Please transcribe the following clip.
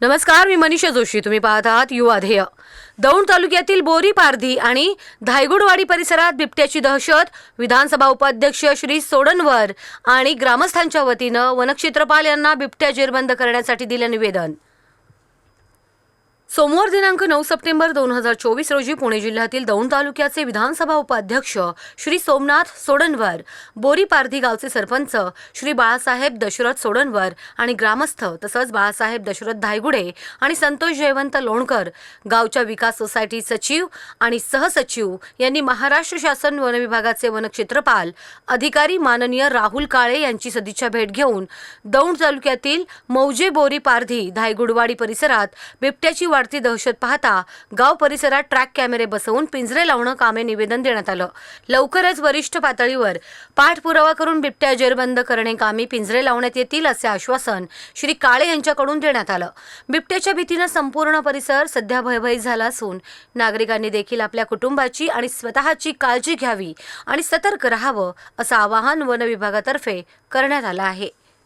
नमस्कार मी मनीषा जोशी. तुम्ही पाहत आहात युवा ध्येय. दौंड तालुक्यातील बोरी पारधी आणि धायगुडवाडी परिसरात बिबट्याची दहशत विधानसभा उपाध्यक्ष श्री सोडनवर आणि ग्रामस्थांच्या वतीनं वनक्षेत्रपाल यांना बिबट्या जेरबंद करण्यासाठी दिलं निवेदन. सोमवार दिनांक नऊ सप्टेंबर दोन हजार चोवीस रोजी पुणे जिल्ह्यातील दौंड तालुक्याचे विधानसभा उपाध्यक्ष श्री सोमनाथ सोडणवर बोरी पारधी गावचे सरपंच श्री बाळासाहेब दशरथ सोडणवर आणि ग्रामस्थ तसंच बाळासाहेब दशरथ धायगुडे आणि संतोष जयवंत लोणकर गावच्या विकास सोसायटी सचिव आणि सहसचिव यांनी महाराष्ट्र शासन वन विभागाचे वनक्षेत्रपाल अधिकारी माननीय राहुल काळे यांची सदिच्छा भेट घेऊन दौंड तालुक्यातील मौजे बोरी पारधी धायगुडवाडी परिसरात बिबट्याची वाढ वाढती दहशत पाहता गाव परिसरात ट्रॅक कॅमेरे बसवून पिंजरे लावणं कामे निवेदन देण्यात आलं. लवकरच वरिष्ठ पातळीवर पाठपुरावा करून बिबट्या जेरबंद करणे कामी पिंजरे लावण्यात येतील असे आश्वासन श्री काळे यांच्याकडून देण्यात आलं. बिबट्याच्या भीतीनं संपूर्ण परिसर सध्या भयभयी झाला असून नागरिकांनी देखील आपल्या कुटुंबाची आणि स्वतःची काळजी घ्यावी आणि सतर्क राहावं असं आवाहन वन विभागातर्फे करण्यात आलं आहे.